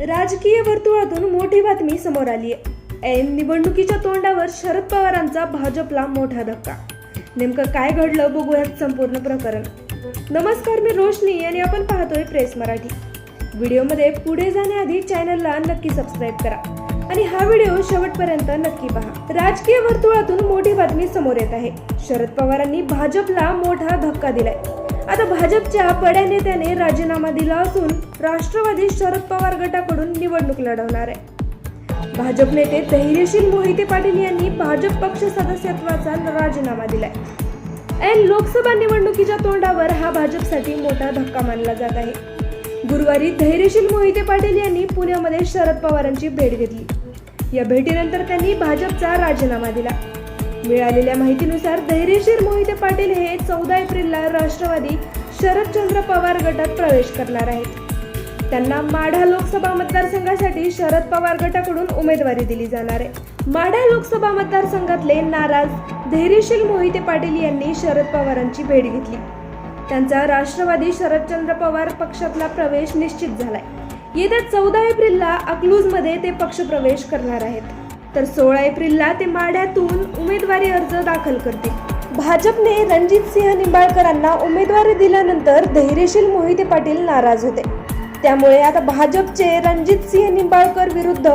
राजकीय वर्तुळातून मोठी बातमी समोर आली आहे. ऐन निवडणुकीच्या तोंडावर शरद पवारांचा भाजपला मोठा धक्का. नेमकं काय घडलं बघूयात संपूर्ण प्रकरण. नमस्कार मी रोशनी आणि आपण पाहतोय प्रेस मराठी. व्हिडिओमध्ये पुढे जाण्याआधी चॅनलला नक्की सबस्क्राईब करा आणि हा व्हिडिओ शेवटपर्यंत नक्की पहा. राजकीय वर्तुळातून मोठी बातमी समोर येत आहे. शरद पवारांनी भाजपला मोठा धक्का दिलाय. आता भाजपच्या बड्या नेत्याने राजीनामा दिला असून राष्ट्रवादी शरद पवार गटाकडून निवडणूक लढवणार आहे. भाजप नेते धैर्यशील मोहिते पाटील यांनी भाजप पक्ष सदस्यत्वाचा राजीनामा दिलाय. ऐन लोकसभा निवडणुकीच्या तोंडावर हा भाजपसाठी मोठा धक्का मानला जात आहे. गुरुवारी धैर्यशील मोहिते पाटील यांनी पुण्यामध्ये शरद पवारांची भेट घेतली. या भेटीनंतर त्यांनी भाजपचा राजीनामा दिला. मिळालेल्या माहितीनुसार धैर्यशील मोहिते पाटील हे चौदा एप्रिलला राष्ट्रवादी शरदचंद्र पवार गटात प्रवेश करणार आहेत. त्यांना माढा लोकसभा मतदारसंघासाठी शरद पवार गटाकडून उमेदवारी दिली जाणार आहे. माढा लोकसभा मतदारसंघातले नाराज धैर्यशील मोहिते पाटील यांनी शरद पवारांची भेट घेतली. त्यांचा राष्ट्रवादी शरदचंद्र पवार पक्षातला प्रवेश निश्चित झालाय. येत्या चौदा एप्रिलला अकलूजमध्ये ते पक्षप्रवेश करणार आहेत. तर सोळा एप्रिलला ते माढ्यातून उमेदवारी अर्ज दाखल करतील. भाजपने रणजित सिंह निंबाळकरांना उमेदवारी दिल्यानंतर धैर्यशील मोहिते पाटील नाराज होते. त्यामुळे आता भाजपचे रणजित सिंह निंबाळकर विरुद्ध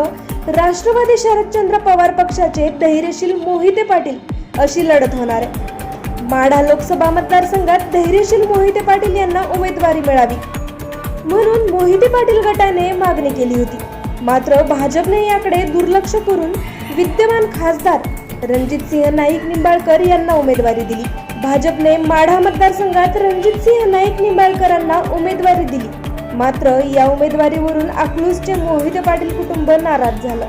राष्ट्रवादी शरदचंद्र पवार पक्षाचे धैर्यशील मोहिते पाटील अशी लढत होणार आहे. माढा लोकसभा मतदारसंघात धैर्यशील मोहिते पाटील यांना उमेदवारी मिळावी. म्हणून मोहिते पाटील गटाने मागणी केली होती. मात्र भाजपने याकडे दुर्लक्ष करून विद्यमान खासदार रणजित सिंह नाईक निंबाळकर यांना उमेदवारी दिली. भाजपने माढा मतदारसंघात रणजित सिंह नाईक निंबाळकरांना उमेदवारी दिली. मात्र या उमेदवारीवरून अकलूजचे मोहिते पाटील कुटुंब नाराज झालं.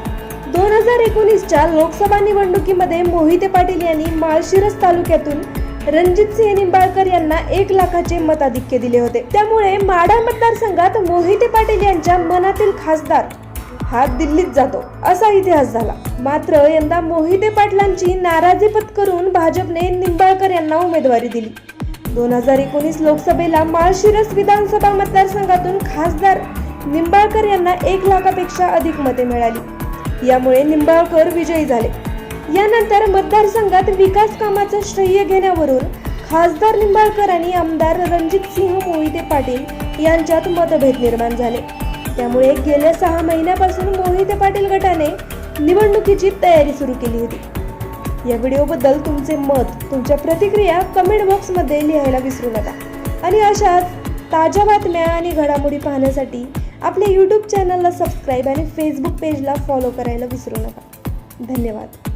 दोन हजार एकोणीसच्या लोकसभा निवडणुकीमध्ये मोहिते पाटील यांनी माळशिरस तालुक्यातून रणजित सिंह निंबाळकर यांना एक लाखाचे मताधिक्य दिले होते. त्यामुळे माढा मतदारसंघात मोहिते पाटील यांच्या मनातील खासदार हा दिल्लीत जातो. असा इतिहास झाला. मात्र यंदा मोहिते पाटलांची नाराजी पत्करून भाजपने निंबाळकर यांना उमेदवारी दिली. दोन हजार एकोणीस लोकसभेला माळशिरस विधानसभा मतदारसंघातून खासदार निंबाळकर यांना एक लाखापेक्षा अधिक मते मिळाली. यामुळे निंबाळकर विजयी झाले. यानंतर मतदारसंघात विकास कामाचं श्रेय घेण्यावरून खासदार निंबाळकर आणि आमदार रणजित सिंह मोहिते पाटील यांच्यात मतभेद निर्माण झाले. त्यामुळे गेल्या सहा महिन्यापासून मोहिते पाटील गटाने निवडणुकीची तयारी सुरू केली होती. या व्हिडिओबद्दल तुमचे मत तुमच्या प्रतिक्रिया कमेंट बॉक्समध्ये लिहायला विसरू नका. आणि अशाच ताज्या बातम्या आणि घडामोडी पाहण्यासाठी आपल्या यूट्यूब चॅनलला सबस्क्राईब आणि फेसबुक पेजला फॉलो करायला विसरू नका. धन्यवाद.